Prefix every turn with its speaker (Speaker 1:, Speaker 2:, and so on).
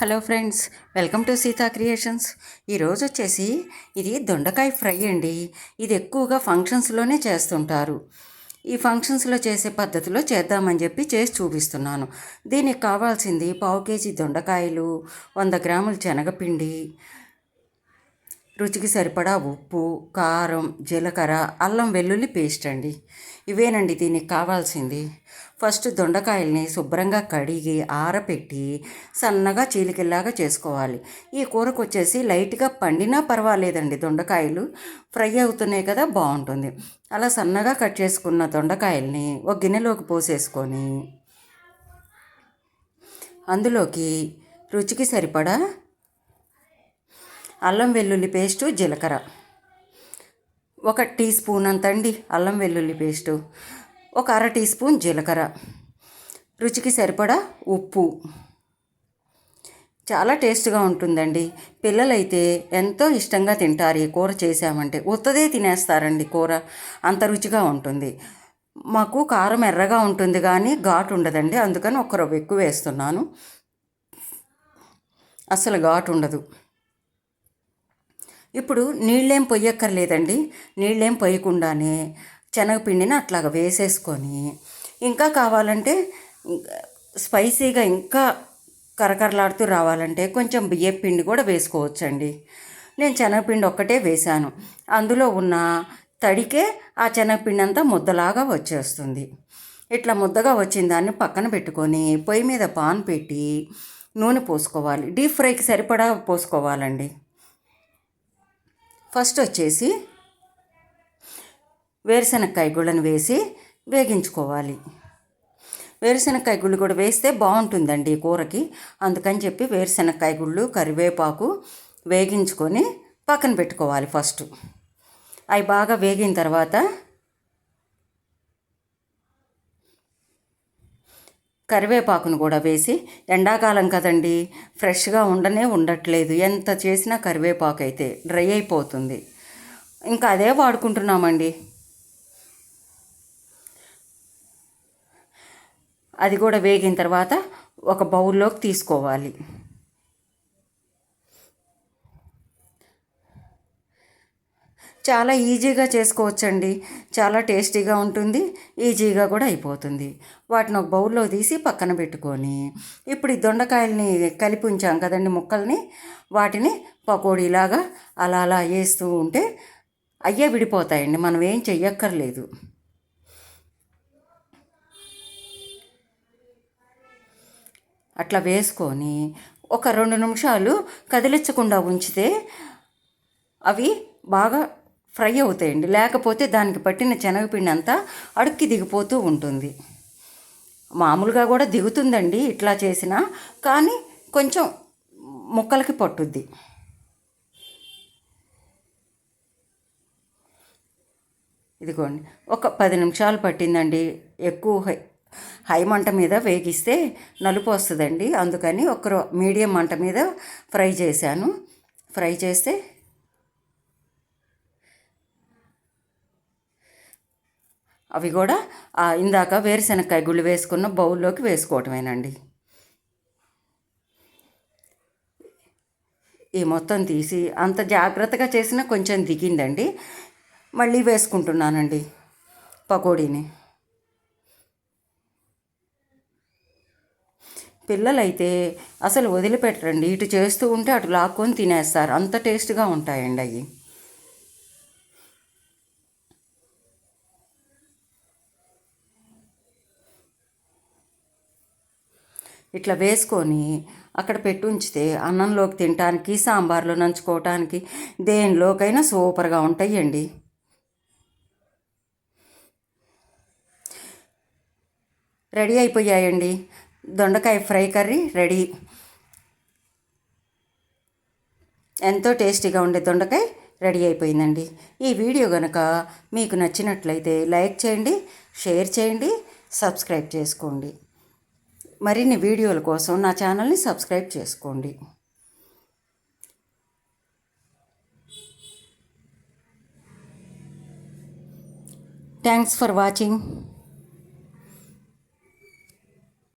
Speaker 1: Hello friends welcome to Seetha creations. ఈరోజు వచ్చేసి ఇది దొండకాయ ఫ్రై అండి. ఇది ఎక్కువగా ఫంక్షన్స్లోనే చేస్తుంటారు. ఈ ఫంక్షన్స్లో చేసే పద్ధతిలో చేద్దామని చెప్పి చేసి చూపిస్తున్నాను. దీనికి కావాల్సింది పావు కేజీ దొండకాయలు వంద గ్రాములు శనగపిండి రుచికి సరిపడా ఉప్పు కారం జీలకర్ర అల్లం వెల్లుల్లి పేస్ట్ అండి. ఇవేనండి దీనికి కావాల్సింది. ఫస్ట్ దొండకాయల్ని శుభ్రంగా కడిగి ఆరపెట్టి సన్నగా చీలికల్లాగా చేసుకోవాలి. ఈ కూరకు వచ్చేసి లైట్గా పండినా పర్వాలేదండి దొండకాయలు. ఫ్రై అవుతున్నాయి కదా బాగుంటుంది. అలా సన్నగా కట్ చేసుకున్న దొండకాయల్ని ఒక గిన్నెలోకి పోసేసుకొని అందులోకి రుచికి సరిపడా అల్లం వెల్లుల్లి పేస్టు జీలకర్ర. ఒక టీ స్పూన్ అంతండి అల్లం వెల్లుల్లి పేస్టు. ఒక అర టీ స్పూన్ జీలకర్ర. రుచికి సరిపడా ఉప్పు. చాలా టేస్ట్గా ఉంటుందండి. పిల్లలైతే ఎంతో ఇష్టంగా తింటారు ఈ కూర చేసామంటే ఉత్తదే తినేస్తారండి కూర. అంత రుచిగా ఉంటుంది. మాకు కారం ఎర్రగా ఉంటుంది కానీ ఘాటు ఉండదండి. అందుకని ఒక ఎక్కువ వేస్తున్నాను. అసలు ఘాటు ఉండదు. ఇప్పుడు నీళ్ళేం పొయ్యక్కర్లేదండి. నీళ్ళేం పొయ్యకుండానే శనగపిండిని అట్లాగ వేసేసుకొని ఇంకా కావాలంటే స్పైసీగా ఇంకా కరకరలాడుతూ రావాలంటే కొంచెం బియ్యం పిండి కూడా వేసుకోవచ్చండి. నేను శనగపిండి ఒక్కటే వేశాను. అందులో ఉన్న తడికే ఆ శనగపిండి అంతా ముద్దలాగా వచ్చేస్తుంది. ఇట్లా ముద్దగా వచ్చిన దాన్ని పక్కన పెట్టుకొని పొయ్యి మీద పాన్ పెట్టి నూనె పోసుకోవాలి. డీప్ ఫ్రైకి సరిపడా పోసుకోవాలండి. ఫస్ట్ వచ్చేసి వేరుశనక్కాయ గుళ్ళను వేసి వేగించుకోవాలి. వేరుశనక్కాయ గుళ్ళు కూడా వేస్తే బాగుంటుందండి ఈ కూరకి. అందుకని చెప్పి వేరుశనక్కాయ గుళ్ళు కరివేపాకు వేగించుకొని పక్కన పెట్టుకోవాలి ఫస్ట్. అవి బాగా వేగిన తర్వాత కరివేపాకును కూడా వేసి ఎండాకాలం కదండి ఫ్రెష్గా ఉండనే ఉండట్లేదు. ఎంత చేసినా కరివేపాకు అయితే డ్రై అయిపోతుంది. ఇంకా అదే వాడుకుంటున్నామండి. అది కూడా వేగిన తర్వాత ఒక బౌల్లోకి తీసుకోవాలి. చాలా ఈజీగా చేసుకోవచ్చండి. చాలా టేస్టీగా ఉంటుంది. ఈజీగా కూడా అయిపోతుంది. వాటిని ఒక బౌల్లో తీసి పక్కన పెట్టుకొని ఇప్పుడు ఈ దొండకాయల్ని కలిపి ఉంచాం కదండి ముక్కల్ని వాటిని పకోడీలాగా అలా అలా వేస్తూ ఉంటే అయ్యే విడిపోతాయండి. మనం ఏం చెయ్యక్కర్లేదు. అట్లా వేసుకొని ఒక రెండు నిమిషాలు కదిలించకుండా ఉంచితే అవి బాగా ఫ్రై అవుతాయండి. లేకపోతే దానికి పట్టిన శనగపిండి అంతా అడుక్కి దిగిపోతూ ఉంటుంది. మామూలుగా కూడా దిగుతుందండి ఇట్లా చేసినా కానీ కొంచెం ముక్కలకి పట్టుద్ది. ఇదిగోండి. ఒక పది నిమిషాలు పట్టిందండి. ఎక్కువ హై హై మంట మీద వేగిస్తే నలుపు వస్తుందండి. అందుకని ఒక మీడియం మంట మీద ఫ్రై చేశాను. ఫ్రై చేస్తే అవి కూడా ఇందాక వేరుశనక్కాయ గుళ్ళు వేసుకున్న బౌల్లోకి వేసుకోవటమేనండి. ఈ మొత్తం తీసి అంత జాగ్రత్తగా చేసినా కొంచెం దిగిందండి. మళ్ళీ వేసుకుంటున్నానండి పకోడీని. పిల్లలైతే అసలు వదిలిపెట్టరండి. ఇటు చేస్తూ ఉంటే అటు లాక్కొని తినేస్తారు. అంత టేస్ట్గా ఉంటాయండి అవి ఇట్లా వేసుకొని అక్కడ పెట్టి ఉంచితే అన్నంలోకి తినటానికి సాంబార్లో నంచుకోవటానికి దేనిలోకైనా సూపర్గా ఉంటాయండి. రెడీ అయిపోయాయండి. దొండకాయ ఫ్రై కర్రీ రెడీ. ఎంతో టేస్టీగా ఉండే దొండకాయ రెడీ అయిపోయిందండి. ఈ వీడియో కనుక మీకు నచ్చినట్లయితే లైక్ చేయండి షేర్ చేయండి సబ్స్క్రైబ్ చేసుకోండి. మరిన్ని వీడియోల కోసం నా ఛానల్ని సబ్స్క్రైబ్ చేసుకోండి. Thanks for watching